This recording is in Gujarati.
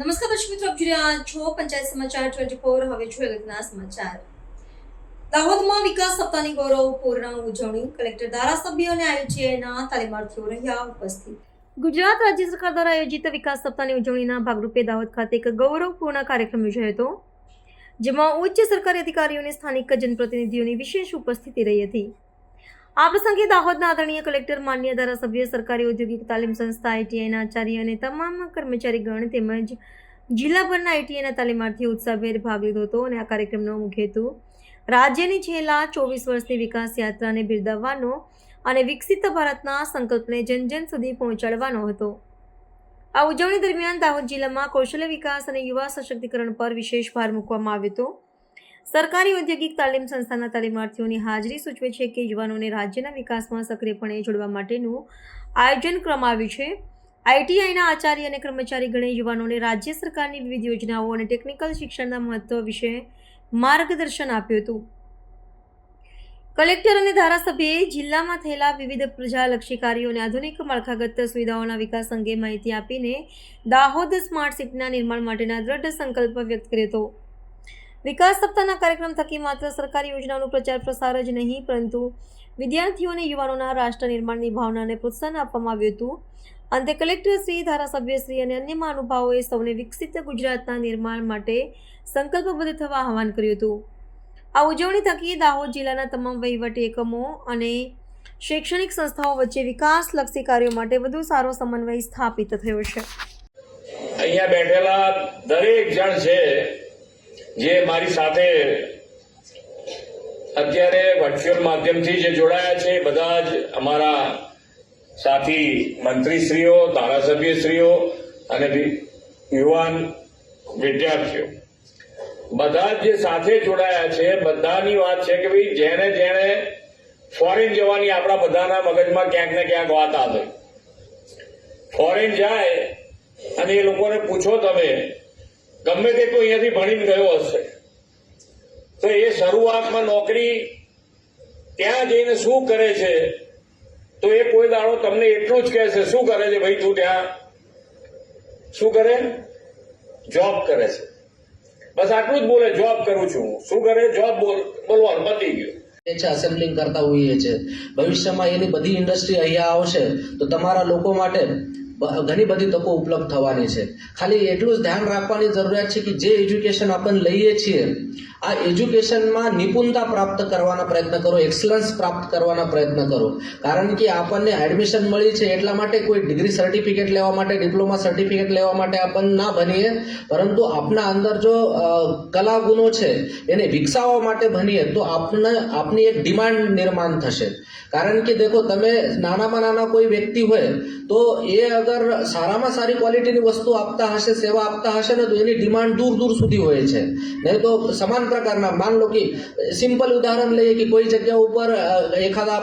નમસ્કાર દર્શક મિત્રો, આપ જોઈ રહ્યા છો પંચાયત સમાચાર ટ્વેન્ટી ફોર હવે છો અગત્યના સમાચાર. દાહોદમાં વિકાસ સપ્તાહની ગૌરવપૂર્ણ ઉજવણી. કલેક્ટર ધારાસભ્ય અને આયોજ્યના તાલીમાર્થીઓ રહ્યા ઉપસ્થિત. ગુજરાત રાજ્ય સરકાર દ્વારા આયોજિત વિકાસ સપ્તાહની ઉજવણીના ભાગરૂપે દાહોદ ખાતે એક ગૌરવપૂર્ણ કાર્યક્રમ યોજાયો હતો, જેમાં ઉચ્ચ સરકારી અધિકારીઓ અને સ્થાનિક જનપ્રતિનિધિઓની વિશેષ ઉપસ્થિતિ રહી હતી. આ પ્રસંગે દાહોદના આદરણીય કલેક્ટર, માન્ય ધારાસભ્ય, સરકારી ઔદ્યોગિક તાલીમ સંસ્થા આઈટીઆઈના આચાર્ય અને તમામ કર્મચારીગણ તેમજ જિલ્લાભરના આઈટીઆઈના તાલીમાર્થીઓ ઉત્સાહભેર ભાગ લીધો હતો અને આ કાર્યક્રમનો મુખ્ય હેતુ રાજ્યની છેલ્લા ચોવીસ વર્ષની વિકાસ યાત્રાને બિરદાવવાનો અને વિકસિત ભારતના સંકલ્પને જન જન સુધી પહોંચાડવાનો હતો. આ ઉજવણી દરમિયાન દાહોદ જિલ્લામાં કૌશલ્ય વિકાસ અને યુવા સશક્તિકરણ પર વિશેષ ભાર મૂકવામાં આવ્યો હતો. સરકારી ઔદ્યોગિક તાલીમ સંસ્થાના તાલીમાર્થીઓની હાજરી સૂચવે છે કે યુવાનોને રાજ્યના વિકાસમાં સક્રિયપણે જોડવા માટેનું આયોજન કરવામાં આવ્યું છે. આઈટીઆઈના આચાર્ય અને કર્મચારીગણે યુવાનોને રાજ્ય સરકારની વિવિધ યોજનાઓ અને ટેકનિકલ શિક્ષણના મહત્વ વિશે માર્ગદર્શન આપ્યું હતું. કલેક્ટર અને ધારાસભ્યએ જિલ્લામાં થયેલા વિવિધ પ્રજાલક્ષી કાર્યો અને આધુનિક માળખાગત સુવિધાઓના વિકાસ અંગે માહિતી આપીને દાહોદ સ્માર્ટ સિટીના નિર્માણ માટેના દ્રઢ સંકલ્પ વ્યક્ત કર્યો હતો. વિકાસ સપ્તાહના કાર્યક્રમ થકી માત્ર સરકારી યોજનાઓનો પ્રચાર પ્રસાર જ નહીં, પરંતુ વિદ્યાર્થીઓ અને યુવાનોના રાષ્ટ્ર નિર્માણની ભાવનાને પ્રોત્સાહન આપવામાં આવ્યું હતું. અંતે કલેક્ટર શ્રી, ધારાસભ્ય શ્રી અને અન્ય મહાનુભાવોએ સૌને વિકસિત ગુજરાતના નિર્માણ માટે સંકલ્પબદ્ધ થવા આહવાન કર્યું હતું. આ ઉજવણી થકી દાહોદ જિલ્લાના તમામ વહીવટી એકમો અને શૈક્ષણિક સંસ્થાઓ વચ્ચે વિકાસલક્ષી કાર્યો માટે વધુ સારો સમન્વય સ્થાપિત થયો છે. અહીંયા બેઠેલા દરેક જણ છે જે મારી સાથે અત્યારે વર્ચ્યુઅલ માધ્યમથી જે જોડાયા છે બધા જ અમારા સાથી મંત્રીશ્રીઓ, ધારાસભ્યશ્રીઓ અને યુવાન વિદ્યાર્થીઓ. બધા જે સાથે જોડાયા છે, બધાની વાત છે કે ભાઈ જેને જેણે ફોરેન જવાની આપણા બધાના મગજમાં ક્યાંક ને ક્યાંક વાત આવે. ફોરેન જાય અને એ લોકોને પૂછો તમે ગમે તે કોઈ અહીંયાથી ભણીને ગયો હશે. તો એ શરૂઆતમાં નોકરી ત્યાં જઈને શું કરે છે? તો એ કોઈ દાડો તમને એટલું જ કહેશે શું કરે છે ભાઈ તું ત્યાં? શું કરે? જોબ કરે છે. બસ આટલું જ બોલે, જોબ કરું છું શું કરે? જોબ બોલ, બોલવાનું પતી ગયું. એ છે એસેમ્બલિંગ કરતા હોઈએ છે. ભવિષ્યમાં એની બધી ઇન્ડસ્ટ્રી અહીંયા આવશે, તો તમારા લોકો માટે ઘણી બધી તકો ઉપલબ્ધ થવાની છે. ખાલી એટલું જ ધ્યાન રાખવાની જરૂરિયાત છે કે જે એજ્યુકેશન આપણે લઈએ છીએ, આ એજ્યુકેશનમાં નિપુણતા પ્રાપ્ત કરવાના પ્રયત્ન કરો, એક્સલન્સ પ્રાપ્ત કરવાના પ્રયત્ન કરો. કારણ કે આપણને એડમિશન મળી છે એટલા માટે કોઈ ડિગ્રી સર્ટિફિકેટ લેવા માટે, ડિપ્લોમા સર્ટિફિકેટ લેવા માટે આપણને ના ભણીએ પરંતુ આપના અંદર જો કલા ગુણો છે, એને વિકસાવવા માટે ભણીએ તો આપને, આપની એક ડિમાન્ડ નિર્માણ થશે. કારણ કે દેખો, તમે નાનામાં નાના કોઈ વ્યક્તિ હોય, તો એ અગર સારામાં સારી ક્વોલિટીની વસ્તુ આપતા હશે, સેવા આપતા હશે ને તો એની ડિમાન્ડ દૂર દૂર સુધી હોય છે. નહીં તો સમાન પ્રકારના, માન લો કે સિમ્પલ ઉદાહરણ લઈએ કે કોઈ જગ્યા ઉપર એખાદા